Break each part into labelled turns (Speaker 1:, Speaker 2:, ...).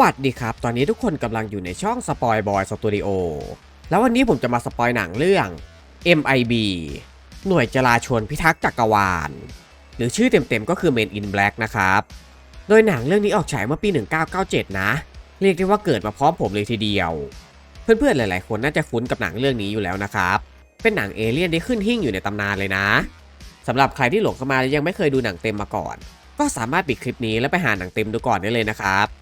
Speaker 1: วัสดีครับ ตอนนี้ทุกคนกำลังอยู่ในช่องสปอยบอยสตูดิโอแล้ววันนี้ผมจะมาสปอยหนังเรื่อง MIB หน่วยจราชนพิทักษ์จักรวาล หรือชื่อเต็มๆก็คือ Men in Black นะครับ โดยหนังเรื่องนี้ออกฉายเมื่อปี 1997 นะ เรียกได้ว่าเกิดมาพร้อมผมเลยทีเดียว เพื่อนๆหลายๆ คนน่าจะคุ้นกับหนังเรื่องนี้อยู่แล้วนะครับ เป็นหนังเอเลี่ยนที่ขึ้นหิ่งอยู่ในตำนานเลยนะสำหรับใครที่หลงเข้ามาและยังไม่เคยดูหนังเต็มมาก่อน ก็สามารถปิดคลิปนี้แล้วไปหาหนังเต็มดูก่อนได้เลยนะครับ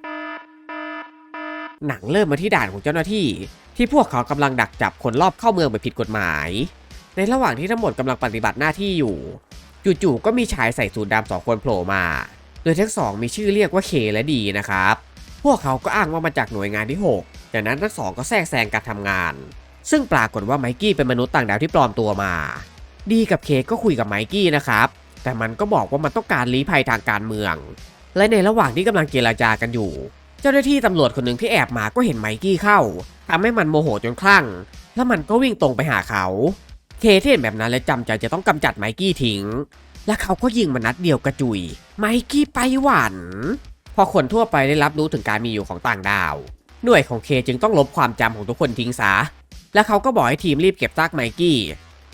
Speaker 1: หนังเริ่มมาที่ด่านของเจ้าหน้าที่ ที่พวกเขากำลังดักจับคนรอบเข้าเมืองไปผิดกฎหมาย ในระหว่างที่ทั้งหมดกำลังปฏิบัติหน้าที่อยู่ จู่ๆก็มีชายใส่สูทดำสองคนโผล่มา โดยทั้งสองมีชื่อเรียกว่าเคและดีนะครับ พวกเขาก็อ้างว่ามาจากหน่วยงานที่ 6 จากนั้นทั้งสองก็แทรกแซงการทำงาน ซึ่งปรากฏว่าไมกี้เป็นมนุษย์ต่างดาวที่ปลอมตัวมา ดีกับเคก็คุยกับไมกี้นะครับ แต่มันก็บอกว่ามันต้องการลี้ภัยทางการเมือง และในระหว่างที่กำลังเจรจากันอยู่ เจ้าหน้าที่ตำรวจคนหนึ่งที่แอบมาก็เห็นไมกี้เข้าทำให้มันโมโหจนคลั่ง แล้วมันก็วิ่งตรงไปหาเขา เคที่เห็นแบบนั้นและจำใจจะต้องกำจัดไมกี้ทิ้ง และเขาก็ยิงมันนัดเดียวกระจุย ไมกี้ไปหวันพอคนทั่วไปได้รับรู้ถึงการมีอยู่ของต่างดาว หน่วยของเคจึงต้องลบความจำของทุกคนทิ้งซะ และเขาก็บอกให้ทีมรีบเก็บซากไมกี้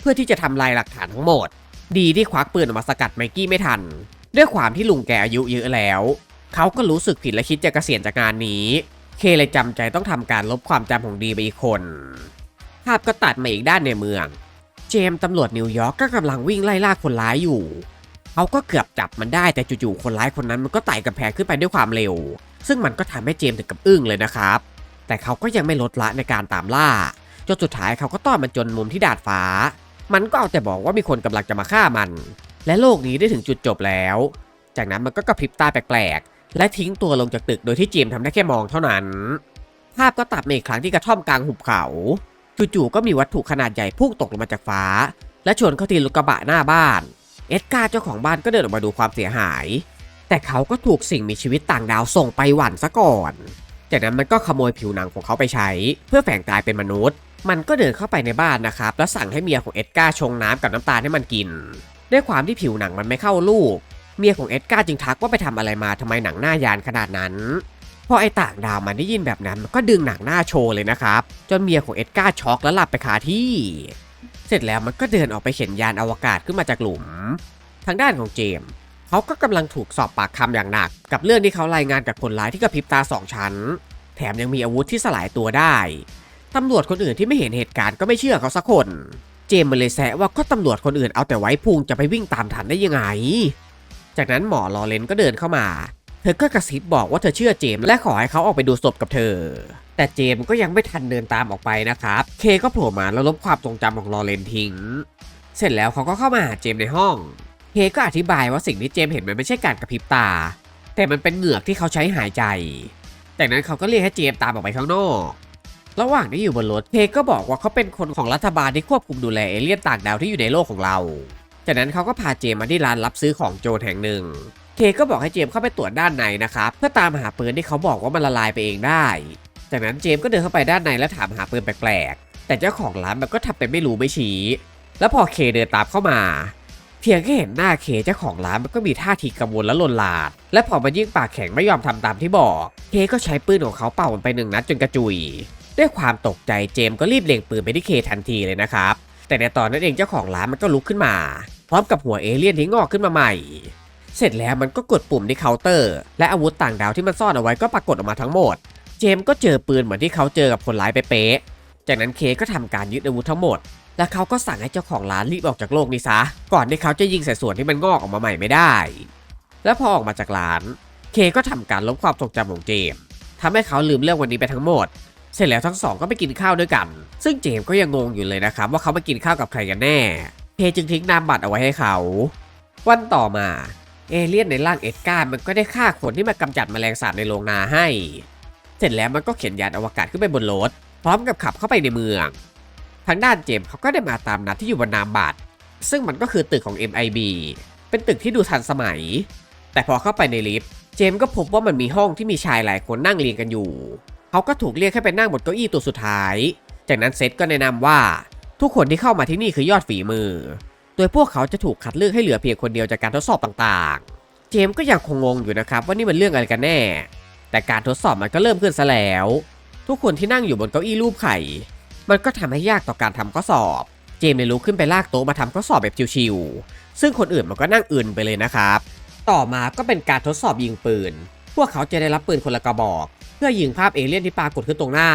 Speaker 1: เพื่อที่จะทำลายหลักฐานทั้งหมด ดีที่ควักปืนออกมาสกัดไมกี้ไม่ทัน ด้วยความที่ลุงแกอายุเยอะแล้ว เขาก็รู้สึกผิดและคิดจะเกษียณจากงานนี้ เคเลยจำใจต้องทำการลบความจำของดีไปอีกคน ภาพก็ตัดมาอีกด้านในเมือง เจมส์ตำรวจนิวยอร์กก็กำลังวิ่งไล่ล่าคนร้ายอยู่เขาก็เกือบจับมันได้แต่จู่ๆคนร้ายคนนั้นมันก็ไต่กำแพงขึ้นไปด้วยความเร็ว ซึ่งมันก็ทำให้เจมส์ถึงกับอึ้งเลยนะครับ แต่เขาก็ยังไม่ลดละในการตามล่าจนสุดท้ายเขาก็ต้อนมันจนมุมที่ดาดฟ้า มันก็เอาแต่บอกว่ามีคนกำลังจะมาฆ่ามัน และโลกนี้ได้ถึงจุดจบแล้ว จากนั้นมันก็กระพริบตาแปลกๆ และทิ้งตัวลงจากตึกโดยที่เจมส์ทำได้แค่มองเท่านั้น ภาพก็ตัดมาอีกครั้งที่กระท่อมกลางหุบเขา จู่ๆก็มีวัตถุขนาดใหญ่พุ่งตกลงมาจากฟ้า และชนเข้าที่รถกระบะหน้าบ้าน เอ็ดการ์เจ้าของบ้านก็เดินออกมาดูความเสียหาย แต่เขาก็ถูกสิ่งมีชีวิตต่างดาวส่งไปหวันซะก่อน จากนั้นมันก็ขโมยผิวหนังของเขาไปใช้ เพื่อแฝงกายเป็นมนุษย์ มันก็เดินเข้าไปในบ้านนะครับ แล้วสั่งให้เมียของเอ็ดการ์ชงน้ำกับน้ำตาลให้มันกิน ด้วยความที่ผิวหนังมันไม่เข้าลูก เมียของเอ็ดการ์จึงทักว่าไปทำอะไรมาทำไมหนังหน้ายานขนาดนั้นพอไอ้ต่างดาวมันได้ยินแบบนั้นมันก็ดึงหนังหน้าโชว์เลยนะครับจนเมียของเอ็ดการ์ช็อกแล้วหลับไปคาที่ เสร็จแล้วมันก็เดินออกไปเข็นยานอวกาศขึ้นมาจากหลุม ทางด้านของเจมเขาก็กำลังถูกสอบปากคำอย่างหนัก กับเรื่องที่เขารายงานกับคนร้ายที่กระพริบตาสองชั้น แถมยังมีอาวุธที่สลายตัวได้ตำรวจคนอื่นที่ไม่เห็นเหตุการณ์ก็ไม่เชื่อเขาสักคน เจมมันเลยแซะว่าก็ตำรวจคนอื่นเอาแต่ไว้พุงจะไปวิ่งตามทันได้ยังไง จากนั้นหมอลอเรนก็เดินเข้ามา เธอก็กระซิบบอกว่าเธอเชื่อเจมและขอให้เขาออกไปดูศพกับเธอ แต่เจมก็ยังไม่ทันเดินตามออกไปนะครับ เคก็โผล่มาแล้วลบความทรงจำของลอเรนทิ้ง เสร็จแล้วเขาก็เข้ามาหาเจมในห้อง เคก็อธิบายว่าสิ่งที่เจมเห็นมันไม่ใช่การกระพริบตา แต่มันเป็นเหงือกที่เขาใช้หายใจ จากนั้นเขาก็เรียกให้เจมตามออกไปข้างนอกระหว่างที่อยู่บนรถเคก็บอกว่าเขาเป็นคนของรัฐบาลที่ควบคุมดูแลเอเลี่ยนต่างดาวที่อยู่ในโลกของเรา จากนั้นเขาก็พาเจมมาที่ร้านรับซื้อของโจรแห่งหนึ่ง เคก็บอกให้เจมเข้าไปตรวจด้านในนะครับเพื่อตามหาปืนที่เขาบอกว่ามันละลายไปเองได้ จากนั้นเจมก็เดินเข้าไปด้านในและถามหาปืนแปลกๆ แต่เจ้าของร้านมันก็ทำเป็นไม่รู้ไม่ชี้ แล้วพอเคเดินตามเข้ามา เพียงแค่เห็นหน้าเคเจ้าของร้านมันก็มีท่าทีกังวลและลนลาน และพอมันยิ่งปากแข็งไม่ยอมทำตามที่บอก เคก็ใช้ปืนของเขาเป่ามันไปหนึ่งนัดจนกระจุย ด้วยความตกใจเจมก็รีบเล็งปืนไปที่เคทันทีเลยนะครับแต่ในตอนนั้นเองเจ้าของร้านมันก็ลุกขึ้นมา พร้อมกับหัวเอเลี่ยนที่งอกขึ้นมาใหม่ เสร็จแล้วมันก็กดปุ่มที่เคาน์เตอร์ และอาวุธต่างดาวที่มันซ่อนเอาไว้ก็ปรากฏออกมาทั้งหมด เจมส์ก็เจอปืนเหมือนที่เขาเจอกับคนร้ายไปเป๊ะ จากนั้นเคก็ทำการยึดอาวุธทั้งหมด และเขาก็สั่งให้เจ้าของร้านรีบออกจากโลกนี้ซะ ก่อนที่เขาจะยิงใส่ส่วนที่มันงอกออกมาใหม่ไม่ได้ แล้วพอออกมาจากร้าน เคก็ทำการลบความทรงจำของเจมส์ทำให้เขาลืมเรื่องวันนี้ไปทั้งหมด เสร็จแล้วทั้งสองก็ไปกินข้าวด้วยกัน ซึ่งเจมส์ก็ยังงงอยู่เลยนะครับว่าเขามากินข้าวกับใครกันแน่ เคจึงทิ้งนามบัตรเอาไว้ให้เขา วันต่อมา เอเลี่ยนในร่างเอ็ดการ์มันก็ได้ฆ่าคนที่มากำจัดแมลงสาบในโรงนาให้ เสร็จแล้วมันก็เข็นยานอวกาศขึ้นไปบนรถ พร้อมกับขับเข้าไปในเมือง ทางด้านเจมส์เขาก็ได้มาตามนัดที่อยู่บนนามบัตร ซึ่งมันก็คือตึกของ MIB เป็นตึกที่ดูทันสมัย แต่พอเข้าไปในลิฟต์เจมส์ก็พบว่ามันมีห้องที่มีชายหลายคนนั่งเรียงกันอยู่ เขาก็ถูกเรียกให้ไปนั่งบนเก้าอี้ตัวสุดท้าย จากนั้นเซตก็แนะนำว่า ทุกคนที่เข้ามาที่นี่คือยอดฝีมือ โดยพวกเขาจะถูกคัดเลือกให้เหลือเพียงคนเดียวจากการทดสอบต่างๆ เจมส์ก็ยังคงงงอยู่นะครับว่านี่มันเรื่องอะไรกันแน่ แต่การทดสอบมันก็เริ่มขึ้นซะแล้ว ทุกคนที่นั่งอยู่บนเก้าอี้รูปไข่ มันก็ทำให้ยากต่อการทำข้อสอบ เจมส์เลยลุกขึ้นไปลากโต๊ะมาทำข้อสอบแบบชิวๆ ซึ่งคนอื่นมันก็นั่งอื่นไปเลยนะครับ ต่อมาก็เป็นการทดสอบยิงปืน พวกเขาจะได้รับปืนคนละกระบอก เพื่อยิงภาพเอเลี่ยนที่ปรากฏขึ้นตรงหน้า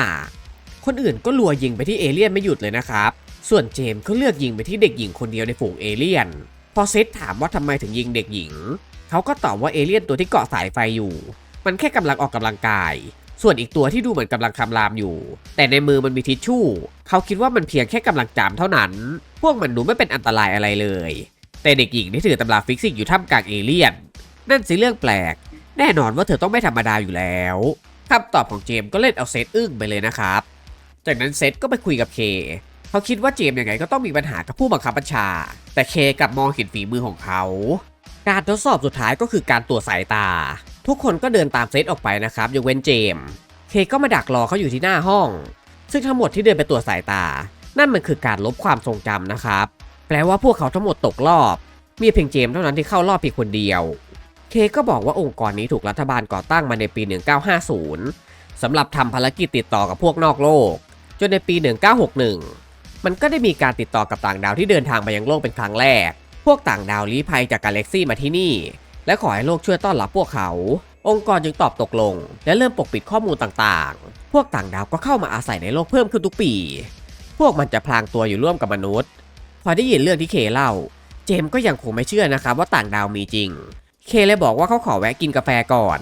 Speaker 1: คนอื่นก็รัวยิงไปที่เอเลี่ยนไม่หยุดเลยนะครับ ส่วนเจมส์ก็เลือกยิงไปที่เด็กหญิงคนเดียวในฝูงเอเลี่ยน พอเซตถามว่าทำไมถึงยิงเด็กหญิง เขาก็ตอบว่าเอเลี่ยนตัวที่เกาะสายไฟอยู่ มันแค่กำลังออกกำลังกาย ส่วนอีกตัวที่ดูเหมือนกำลังคำรามอยู่ แต่ในมือมันมีทิชชู่ เขาคิดว่ามันเพียงแค่กำลังจามเท่านั้น พวกมันดูไม่เป็นอันตรายอะไรเลย แต่เด็กหญิงที่ถือตำราฟิสิกส์อยู่ท่ามกลางเอเลี่ยน นั่นสิเรื่องแปลก แน่นอนว่าเธอต้องไม่ธรรมดาอยู่แล้วคำตอบของเจมส์ก็เล่นเอาเซตอึ้งไปเลยนะครับ จากนั้นเซตก็ไปคุยกับเค เขาคิดว่าเจมส์ยังไงก็ต้องมีปัญหากับผู้บังคับบัญชา แต่เคกับมองเห็นฝีมือของเขา การทดสอบสุดท้ายก็คือการตรวจสายตา ทุกคนก็เดินตามเซตออกไปนะครับยกเว้นเจมส์เคก็มาดักรอเขาอยู่ที่หน้าห้อง ซึ่งทั้งหมดที่เดินไปตรวจสายตา นั่นมันคือการลบความทรงจำนะครับ แปลว่าพวกเขาทั้งหมดตกรอบ มีเพียงเจมส์เท่านั้นที่เข้ารอบเพียงคนเดียว เคก็บอกว่าองค์กรนี้ถูกรัฐบาลก่อตั้งมาในปี 1950สำหรับทำภารกิจติดต่อกับพวกนอกโลก จนในปี 1961 มันก็ได้มีการติดต่อกับต่างดาวที่เดินทางมายังโลกเป็นครั้งแรก พวกต่างดาวลี้ภัยจากกาแล็กซี่มาที่นี่ และขอให้โลกช่วยต้อนรับพวกเขา องค์กรจึงตอบตกลง และเริ่มปกปิดข้อมูลต่างๆ พวกต่างดาวก็เข้ามาอาศัยในโลกเพิ่มขึ้นทุกปี พวกมันจะพลางตัวอยู่ร่วมกับมนุษย์ พอได้ยินเรื่องที่เคเล่า เจมส์ก็ยังคงไม่เชื่อนะครับว่าต่างดาวมีจริง เคเลยบอกว่าเขาขอแวะกินกาแฟก่อน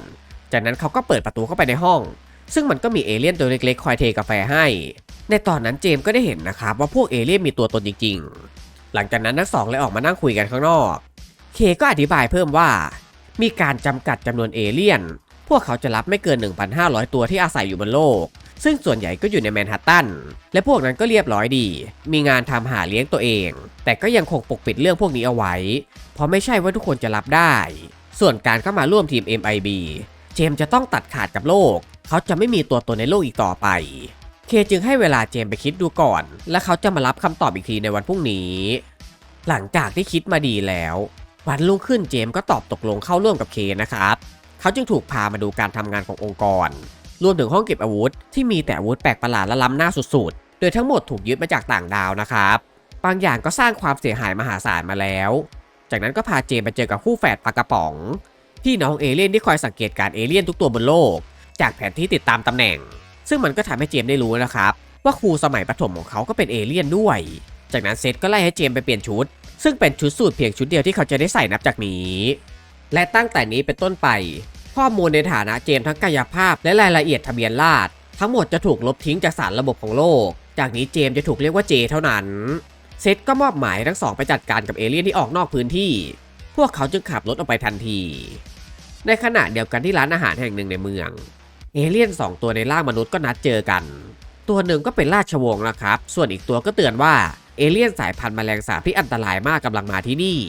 Speaker 1: จากนั้นเขาก็เปิดประตูเข้าไปในห้อง ซึ่งมันก็มีเอเลี่ยนตัวเล็กๆคอยเทกาแฟให้ ในตอนนั้นเจมส์ก็ได้เห็นนะครับว่าพวกเอเลี่ยนมีตัวตนจริงๆ หลังจากนั้นทั้งสองเลยออกมานั่งคุยกันข้างนอก เคก็อธิบายเพิ่มว่า มีการจำกัดจำนวนเอเลี่ยน พวกเขาจะรับไม่เกิน 1,500 ตัวที่อาศัยอยู่บนโลก ซึ่งส่วนใหญ่ก็อยู่ในแมนฮัตตัน และพวกนั้นก็เรียบร้อยดี มีงานทำหาเลี้ยงตัวเอง แต่ก็ยังคงปกปิดเรื่องพวกนี้เอาไว้ เพราะไม่ใช่ว่าทุกคนจะรับได้ ส่วนการเข้ามาร่วมทีม MIB เจมจะต้องตัดขาดกับโลก เขาจะไม่มีตัวตนในโลกอีกต่อไป เคจึงให้เวลาเจมไปคิดดูก่อน และเขาจะมารับคำตอบอีกทีในวันพรุ่งนี้ หลังจากที่คิดมาดีแล้ว วันรุ่งขึ้นเจมก็ตอบตกลงเข้าร่วมกับเคนะครับ เขาจึงถูกพามาดูการทำงานขององค์กร รวมถึงห้องเก็บอาวุธ ที่มีแต่อาวุธแปลกประหลาดและล้ำหน้าสุดๆ โดยทั้งหมดถูกยึดมาจากต่างดาวนะครับ บางอย่างก็สร้างความเสียหายมหาศาลมาแล้ว จากนั้นก็พาเจมไปเจอกับคู่แฝดปลากระป๋องพี่น้องเอเลี่ยนที่คอยสังเกตการเอเลี่ยนทุกตัวบนโลก จากแผนที่ติดตามตำแหน่ง ซึ่งมันก็ทำให้เจมส์ได้รู้นะครับว่าครูสมัยประถมของเขาก็เป็นเอเลี่ยนด้วย จากนั้นเซตก็ไล่ให้เจมส์ไปเปลี่ยนชุด ซึ่งเป็นชุดสูทเพียงชุดเดียวที่เขาจะได้ใส่นับจากนี้ และตั้งแต่นี้เป็นต้นไป ข้อมูลในฐานะเจมส์ทั้งกายภาพและรายละเอียดทะเบียนราษทั้งหมดจะถูกลบทิ้งจากสารระบบของโลก จากนี้เจมส์จะถูกเรียกว่าเจเท่านั้น เซตก็มอบหมายทั้งสองไปจัดการกับเอเลี่ยนที่ออกนอกพื้นที่ พวกเขาจึงขับรถออกไปทันที ในขณะเดียวกันที่ร้านอาหารแห่งหนึ่งในเมือง เอเลี่ยนสองตัวในร่างมนุษย์ก็นัดเจอกัน ตัวหนึ่งก็เป็นราชวงศ์นะครับ ส่วนอีกตัวก็เตือนว่าเอเลี่ยนสายพันธุ์แมลงสาบที่อันตรายมากกำลังมาที่นี่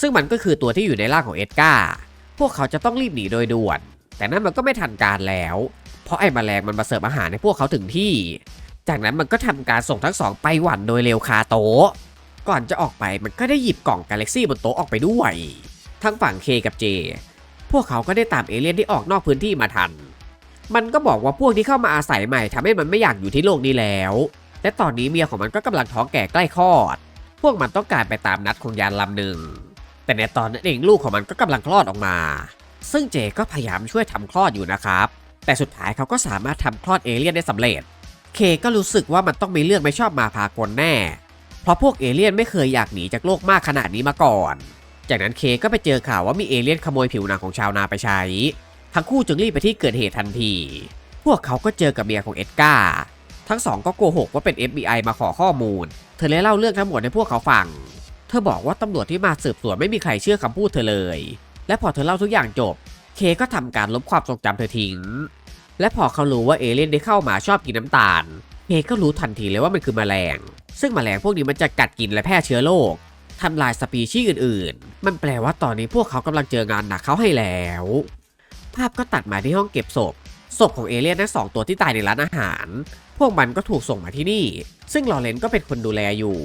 Speaker 1: ซึ่งมันก็คือตัวที่อยู่ในร่างของเอ็ดการ์พวกเขาจะต้องรีบหนีโดยด่วน แต่นั่นมันก็ไม่ทันการแล้ว เพราะไอ้แมลงมันมาเสิร์ฟอาหารให้พวกเขาถึงที่ จากนั้นมันก็ทำการส่งทั้งสองไปหวันโดยเร็วคาโต๊ะก่อนจะออกไปมันก็ได้หยิบกล่องกาแล็กซี่บนโต๊ะออกไปด้วย ทั้งฝั่งเคกับเจ พวกเขาก็ได้ตามเอเลี่ยนที่ออกนอกพื้นที่มาทัน มันก็บอกว่าพวกที่เข้ามาอาศัยใหม่ทำให้มันไม่อยากอยู่ที่โลกนี้แล้ว และตอนนี้เมียของมันก็กำลังท้องแก่ใกล้คลอด พวกมันต้องการไปตามนัดของยานลำหนึ่ง แต่ในตอนนั้นเองลูกของมันก็กำลังคลอดออกมา ซึ่งเจก็พยายามช่วยทำคลอดอยู่นะครับ แต่สุดท้ายเขาก็สามารถทำคลอดเอเลี่ยนได้สำเร็จ เคก็รู้สึกว่ามันต้องมีเรื่องไม่ชอบมาพากลแน่ เพราะพวกเอเลี่ยนไม่เคยอยากหนีจากโลกมากขนาดนี้มาก่อน จากนั้นเคก็ไปเจอข่าวว่ามีเอเลี่ยนขโมยผิวหนังของชาวนาไปใช้ ทั้งคู่จึงรีบไปที่เกิดเหตุทันที พวกเขาก็เจอกับเมียของเอ็ดการ์ทั้งสองก็โกหกว่าเป็น FBI มาขอข้อมูล เธอเลยเล่าเรื่องทั้งหมดให้พวกเขาฟัง เธอบอกว่าตำรวจที่มาสืบสวนไม่มีใครเชื่อคำพูดเธอเลย และพอเธอเล่าทุกอย่างจบ เคก็ทำการลบความทรงจำเธอทิ้ง และพอเขารู้ว่าเอเลี่ยนได้เข้ามาชอบกินน้ำตาล เคก็รู้ทันทีเลยว่ามันคือแมลง ซึ่งแมลงพวกนี้มันจะกัดกินและแพร่เชื้อโรคทำลายสปีชีส์อื่น ๆ มันแปลว่าตอนนี้พวกเขากำลังเจองานหนักเขาให้แล้ว ภาพก็ตัดมาที่ห้องเก็บศพ ศพของเอเลี่ยนทั้งสองตัวที่ตายในร้านอาหาร พวกมันก็ถูกส่งมาที่นี่ ซึ่งลอเรนก็เป็นคนดูแลอยู่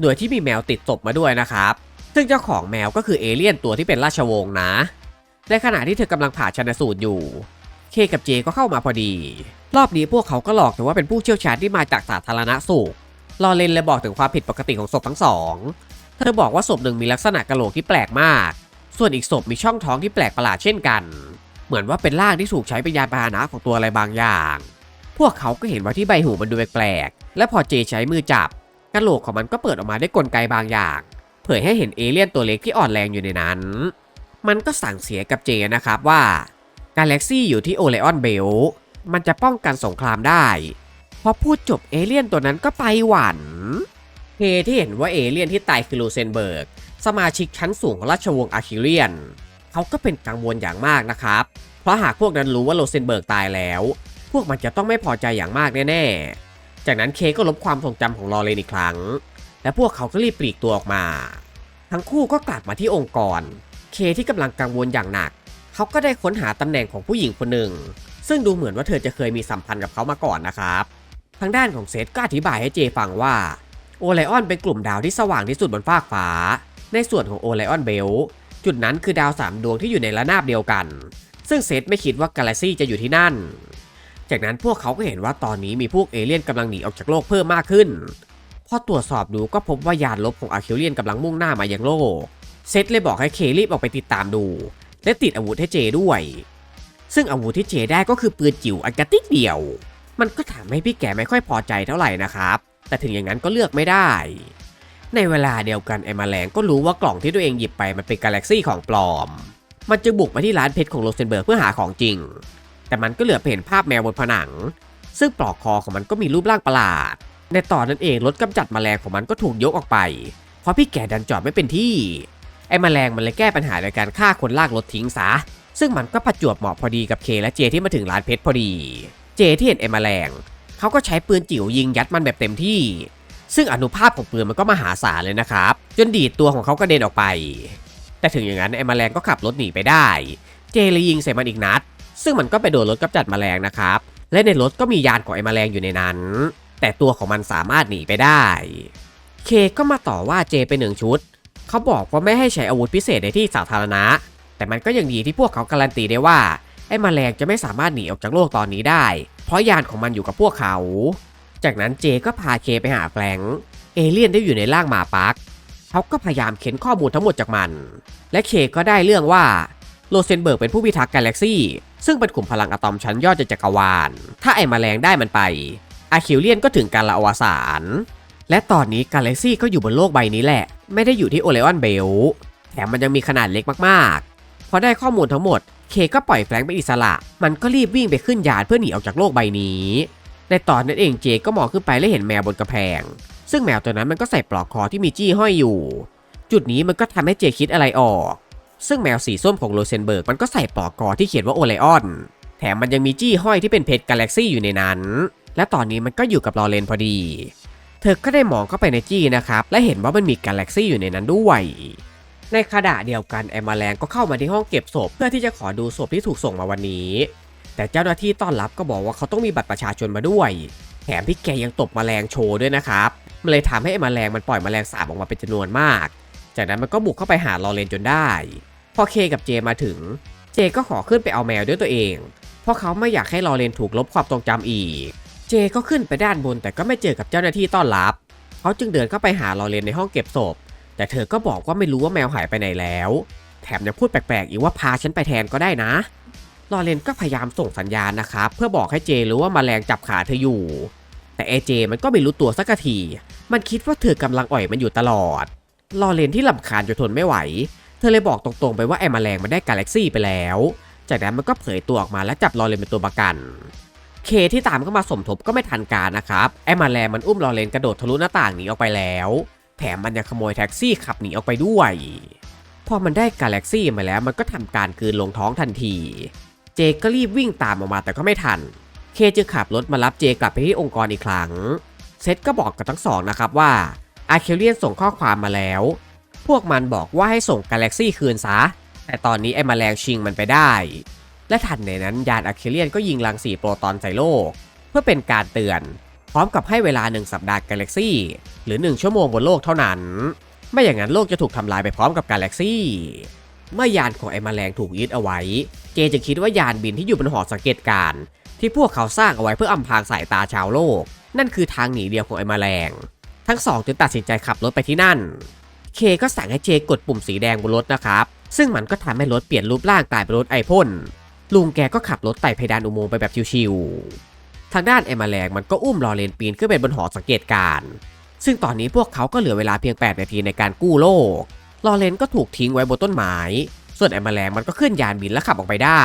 Speaker 1: โดยที่มีแมวติดศพมาด้วยนะครับ ซึ่งเจ้าของแมวก็คือเอเลี่ยนตัวที่เป็นราชวงศ์นะ ในขณะที่เธอกำลังผ่าชันสูตรอยู่ เคกับเจก็เข้ามาพอดี รอบนี้พวกเขาก็หลอกแต่ว่าเป็นผู้เชี่ยวชาญที่มาจากสาธารณสุข ลอเรนเลยบอกถึงความผิดปกติของศพทั้งสอง เธอบอกว่าศพหนึ่งมีลักษณะกระโหลกที่แปลกมาก ส่วนอีกศพมีช่องท้องที่แปลกประหลาดเช่นกัน เหมือนว่าเป็นร่างที่ถูกใช้เป็นยานพาหนะของตัวอะไรบางอย่าง พวกเขาก็เห็นว่าที่ใบหูมันดูแปลกๆ และพอเจใช้มือจับกระโหลกของมันก็เปิดออกมาได้กลไกบางอย่าง เผยให้เห็นเอเลี่ยนตัวเล็กที่อ่อนแรงอยู่ในนั้น มันก็สั่งเสียกับเจนะครับว่ากาแล็กซี่อยู่ที่โอเลออนเบล มันจะป้องกันสงครามได้ พอพูดจบเอเลี่ยนตัวนั้นก็ไปหวันเฮที่เห็นว่าเอเลี่ยนที่ตายคือลูเซนเบิร์ก สมาชิกชั้นสูงของราชวงศ์อาคิเลียน เขาก็เป็นกังวลอย่างมากนะครับ เพราะหากพวกนั้นรู้ว่าโลเซนเบิร์กตายแล้ว พวกมันจะต้องไม่พอใจอย่างมากแน่ๆ จากนั้นเคก็ลบความทรงจำของลอเรนอีกครั้ง และพวกเขาก็รีบปลีกตัวออกมา ทั้งคู่ก็กลับมาที่องค์กร เคที่กำลังกังวลอย่างหนัก เขาก็ได้ค้นหาตำแหน่งของผู้หญิงคนหนึ่ง ซึ่งดูเหมือนว่าเธอจะเคยมีสัมพันธ์กับเขามาก่อนนะครับ ทางด้านของเซธก็อธิบายให้เจฟังว่าโอไลออนเป็นกลุ่มดาวที่สว่างที่สุดบนฟากฟ้า ในส่วนของโอไลออนเบล จุดนั้นคือดาวสามดวงที่อยู่ในระนาบเดียวกัน ซึ่งเซธไม่คิดว่ากาแล็กซี่จะอยู่ที่นั่น จากนั้นพวกเขาก็เห็นว่าตอนนี้มีพวกเอเลี่ยนกำลังหนีออกจากโลกเพิ่มมากขึ้น พอตรวจสอบดูก็พบว่ายานลบของอาคิวเลียนกำลังมุ่งหน้ามายังโลก เซธเลยบอกให้เครีบออกไปติดตามดู และติดอาวุธให้เจด้วย ซึ่งอาวุธที่เจได้ก็คือปืนจิ๋วอันกระติกเดียว มันก็ทำให้พี่แกไม่ค่อยพอใจเท่าไหร่นะครับ แต่ถึงอย่างนั้นก็เลือกไม่ได้ ในเวลาเดียวกันไอ้แมลงก็รู้ว่ากล่องที่ตัวเองหยิบไปมันเป็นกาแล็กซี่ของปลอม มันจึงบุกมาที่ร้านเพชรของโรเซนเบิร์กเพื่อหาของจริง แต่มันก็เหลือเห็นภาพแมวบนผนัง ซึ่งปลอกคอของมันก็มีรูปร่างประหลาด ในตอนนั้นเองรถกำจัดแมลงของมันก็ถูกยกออกไป เพราะพี่แกดันจอดไม่เป็นที่ ไอ้แมลงมันเลยแก้ปัญหาโดยการฆ่าคนลากรถทิ้งซะ ซึ่งมันก็ประจวบเหมาะพอดีกับเคและเจที่มาถึงร้านเพชรพอดี เจที่เห็นไอ้แมลงเขาก็ใช้ปืนจิ๋วยิงยัดมันแบบเต็มที่ ซึ่งอนุภาพของปืนมันก็มหาศาลเลยนะครับ จนดีดตัวของเขากระเด็นออกไป แต่ถึงอย่างนั้นไอ้แมลงก็ขับรถหนีไปได้ เจเลยยิงใส่มันอีกนัด ซึ่งมันก็ไปโดนรถกำจัดแมลงนะครับ และในรถก็มียานของไอ้แมลงอยู่ในนั้น แต่ตัวของมันสามารถหนีไปได้ เคก็มาต่อว่าเจเป็นหนึ่งชุด เขาบอกว่าไม่ให้ใช้อาวุธพิเศษในที่สาธารณะ แต่มันก็ยังดีที่พวกเขาการันตีได้ว่าไอ้แมลงจะไม่สามารถหนีออกจากโลกตอนนี้ได้ เพราะยานของมันอยู่กับพวกเขา จากนั้นเจก็พาเคไปหาแฟรงค์เอเลี่ยนได้อยู่ในร่างหมาปักเขาก็พยายามเค้นข้อมูลทั้งหมดจากมัน และเคก็ได้เรื่องว่าโลเซนเบิร์กเป็นผู้พิทักษ์กาแล็กซี่ซึ่งเป็นกลุ่มพลังอะตอมชั้นยอดจากจักรวาล ถ้าไอ้แมลงได้มันไป อาคิวเลียนก็ถึงการละอวสานและตอนนี้กาแล็กซี่ก็อยู่บนโลกใบนี้แหละ ไม่ได้อยู่ที่โอเลออนเบล แถมมันยังมีขนาดเล็กมากๆ พอได้ข้อมูลทั้งหมด เคก็ปล่อยแฟรงค์เป็นอิสระ มันก็รีบวิ่งไปขึ้นยานเพื่อหนีออกจากโลกใบนี้ ในตอนนั้นเองเจก็มองขึ้นไปและเห็นแมวบนกระแพง ซึ่งแมวตัวนั้นมันก็ใส่ปลอกคอที่มีจี้ห้อยอยู่ จุดนี้มันก็ทำให้เจคิดอะไรออก ซึ่งแมวสีส้มของโรเซนเบิร์กมันก็ใส่ปลอกคอที่เขียนว่าโอไลออน แถมมันยังมีจี้ห้อยที่เป็นเพชรกาแล็กซี่อยู่ในนั้น และตอนนี้มันก็อยู่กับลอเรนพอดี เธอก็ได้มองเข้าไปในจี้นะครับ และเห็นว่ามันมีกาแล็กซี่อยู่ในนั้นด้วยในขณะเดียวกันแอมมาแลงก็เข้ามาที่ห้องเก็บศพเพื่อที่จะขอดูศพที่ถูกส่งมาวันนี้ แต่เจ้าหน้าที่ต้อนรับก็บอกว่าเขาต้องมีบัตรประชาชนมาด้วย แถมพี่แกยังตบแมลงโชว์ด้วยนะครับมันเลยทำให้ไอ้แมลงมันปล่อยแมลงสาบออกมาเป็นจำนวนมาก จากนั้นมันก็บุกเข้าไปหาลอเรนจนได้ พอเคกับเจมาถึง เจก็ขอขึ้นไปเอาแมวด้วยตัวเอง เพราะเขาไม่อยากให้ลอเรนถูกลบความทรงจำอีก เจก็ขึ้นไปด้านบนแต่ก็ไม่เจอกับเจ้าหน้าที่ต้อนรับ เขาจึงเดินเข้าไปหาลอเรนในห้องเก็บศพ แต่เธอก็บอกว่าไม่รู้ว่าแมวหายไปไหนแล้ว แถมยังพูดแปลกๆอีกว่าพาฉันไปแทนก็ได้นะ ลอเรนก็พยายามส่งสัญญาณนะครับเพื่อบอกให้เจรู้ว่าแมลงจับขาเธออยู่ แต่เอเจมันก็ไม่รู้ตัวสักที มันคิดว่าเธอกำลังอ่อยมันอยู่ตลอด ลอเรนที่ลำคาญจนทนไม่ไหว เธอเลยบอกตรงๆไปว่าไอ้แมลงมันได้กาแล็กซี่ไปแล้ว จากนั้นมันก็เผยตัวออกมาและจับลอเรนเป็นตัวประกัน เคที่ตามเข้ามาสมทบก็ไม่ทันการนะครับไอ้แมลงมันอุ้มลอเรนกระโดดทะลุหน้าต่างหนีออกไปแล้วแถมมันยังขโมยแท็กซี่ขับหนีออกไปด้วย พอมันได้กาแล็กซี่มาแล้วมันก็ทำการกลืนลงท้องทันที เจก็รีบวิ่งตามออกมาแต่ก็ไม่ทัน เคจึงขับรถมารับเจกลับไปที่องค์กรอีกครั้ง เซตก็บอกกับทั้งสองนะครับว่าอาเคเลียนส่งข้อความมาแล้ว พวกมันบอกว่าให้ส่งกาแล็กซี่คืนซะ แต่ตอนนี้ไอ้แมลงชิงมันไปได้ และทันในนั้นยานอะเคเลียนก็ยิงรังสีโปรตอนใส่โลก เพื่อเป็นการเตือน พร้อมกับให้เวลาหนึ่งสัปดาห์กาแล็กซี่ หรือ 1 ชั่วโมงบนโลกเท่านั้น ไม่อย่างนั้นโลกจะถูกทำลายไปพร้อมกับกาแล็กซี่ เมื่อยานของไอ้แมลงถูกยึดเอาไว้ เจจึงคิดว่ายานบินที่อยู่บนหอสังเกตการณ์ที่พวกเขาสร้างเอาไว้เพื่ออำพรางสายตาชาวโลก นั่นคือทางหนีเดียวของไอ้แมลง ทั้งสองจึงตัดสินใจขับรถไปที่นั่น เคก็สั่งให้เจกดปุ่มสีแดงบนรถนะครับ ซึ่งมันก็ทำให้รถเปลี่ยนรูปร่างกลายเป็นรถไอพ่นลุงแกก็ขับรถไต่เพดานอุโมงค์ไปแบบชิวๆทางด้านไอ้แมลงมันก็อุ้มลอเรนปีนขึ้นไปบนหอสังเกตการณ์ซึ่งตอนนี้พวกเขาก็เหลือเวลาเพียง 8 นาทีในการกู้โลก ลอเรนก็ถูกทิ้งไว้บนต้นไม้ ส่วนไอ้แมลงมันก็ขึ้นยานบินและขับออกไปได้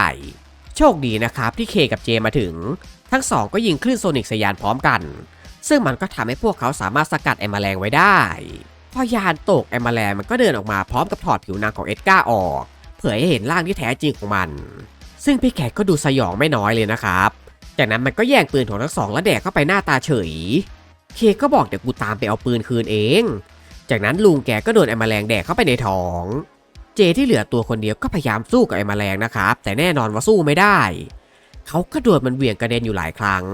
Speaker 1: โชคดีนะครับที่เคกับเจมาถึง ทั้งสองก็ยิงคลื่นโซนิกใส่ยานพร้อมกัน ซึ่งมันก็ทำให้พวกเขาสามารถสกัดไอ้แมลงไว้ได้ พอยานตกไอ้แมลงมันก็เดินออกมาพร้อมกับถอดผิวหนังของเอ็ดการ์ออก เผยให้เห็นร่างที่แท้จริงของมัน ซึ่งพี่แขกก็ดูสยองไม่น้อยเลยนะครับ จากนั้นมันก็แย่งปืนของทั้งสองแล้วแดกเข้าไปหน้าตาเฉย เคก็บอกเดี๋ยวกูตามไปเอาปืนคืนเอง จากนั้นลุงแกก็โดนไอ้แมลงแดกเข้าไปในท้อง เจที่เหลือตัวคนเดียวก็พยายามสู้กับไอ้แมลงนะครับ แต่แน่นอนว่าสู้ไม่ได้ เขาก็โดนมันเหวี่ยงกระเด็นอยู่หลายครั้ง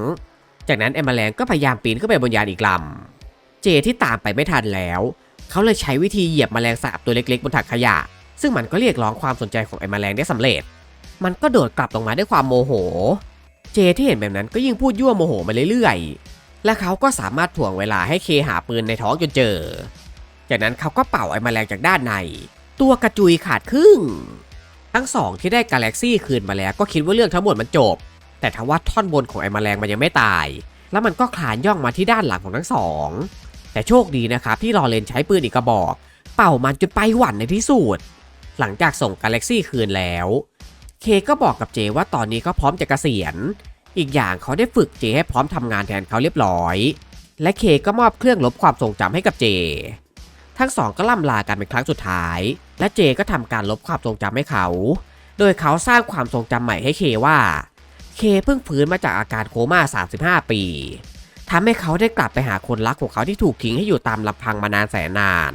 Speaker 1: จากนั้นไอ้แมลงก็พยายามปีนขึ้นไปบนยานอีกลำ เจที่ตามไปไม่ทันแล้ว เขาเลยใช้วิธีเหยียบแมลงสาบตัวเล็กๆบนถังขยะ ซึ่งมันก็เรียกร้องความสนใจของไอ้แมลงได้สำเร็จ มันก็โดดกลับลงมาด้วยความโมโห เจที่เห็นแบบนั้นก็ยิ่งพูดยั่วโมโหมาเรื่อยๆและเขาก็สามารถถ่วงเวลาให้เคหาปืนในท้องจนเจอ จากนั้นเขาก็เป่าไอ้แมลงจากด้านใน ตัวกระจุยขาดครึ่ง ทั้งสองที่ได้กาแล็กซี่คืนมาแล้วก็คิดว่าเรื่องทั้งหมดมันจบ แต่ทว่าท่อนบนของไอ้แมลงมันยังไม่ตาย แล้วมันก็คลานย่องมาที่ด้านหลังของทั้งสอง แต่โชคดีนะครับที่รอเลนใช้ปืนอีกกระบอก เป่ามันจนไปหวั่นในที่สุด หลังจากส่งกาแล็กซี่คืนแล้ว เคก็บอกกับเจว่าตอนนี้เขาพร้อมจะเกษียณ อีกอย่างเขาได้ฝึกเจให้พร้อมทำงานแทนเขาเรียบร้อย และเคก็มอบเครื่องลบความทรงจำให้กับเจ ทั้งสองก็ล่ำลากันเป็นครั้งสุดท้าย และเจก็ทำการลบความทรงจำให้เขา โดยเขาสร้างความทรงจำใหม่ให้เคว่า เคเพิ่งฟื้นมาจากอาการโคม่า 35 ปีทำให้เขาได้กลับไปหาคนรักของเขาที่ถูกทิ้งให้อยู่ตามลำพังมานานแสนนาน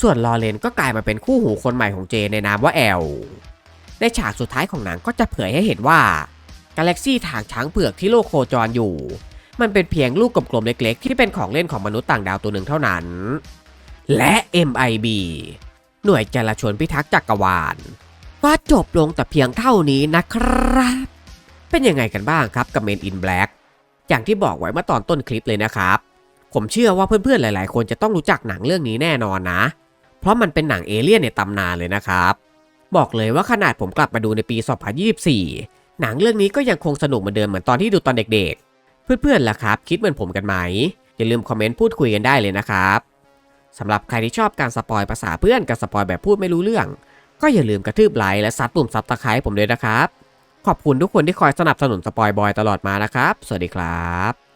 Speaker 1: ส่วนลอเรนก็กลายมาเป็นคู่หูคนใหม่ของเจในนามว่าแอล ในฉากสุดท้ายของหนังก็จะเผยให้เห็นว่ากาแล็กซี่ทางช้างเผือกที่โลกโคจรอยู่ มันเป็นเพียงลูกกลมๆเล็ก ๆ ที่เป็นของเล่นของมนุษย์ต่างดาวตัวหนึ่งเท่านั้น และ MIB หน่วยจราชนพิทักษ์จักรวาล ก็จบลงแต่เพียงเท่านี้นะครับ เป็นยังไงกันบ้างครับกับ Men in Black อย่างที่บอกไว้เมื่อตอนต้นคลิปเลยนะครับ ผมเชื่อว่าเพื่อนๆหลาย ๆ คนจะต้องรู้จักหนังเรื่องนี้แน่นอนนะ เพราะมันเป็นหนังเอเลี่ยนในตำนานเลยนะครับ บอกเลยว่าขนาดผมกลับมาดูในปี 2024 หนังเรื่องนี้ก็ยังคงสนุกเหมือนเดิมเหมือนตอนที่ดูตอนเด็ก ๆ เพื่อนๆล่ะครับ คิดเหมือนผมกันไหมอย่าลืมคอมเมนต์พูดคุยกันได้เลยนะครับ สำหรับใครที่ชอบการสปอยภาษาเพื่อนกับสปอยแบบพูดไม่รู้เรื่อง ก็อย่าลืมกระทืบไลค์และซัดปุ่มซับตะไคร้ผมด้วยนะครับ ขอบคุณทุกคนที่คอยสนับสนุนสปอยบอยตลอดมานะครับ สวัสดีครับ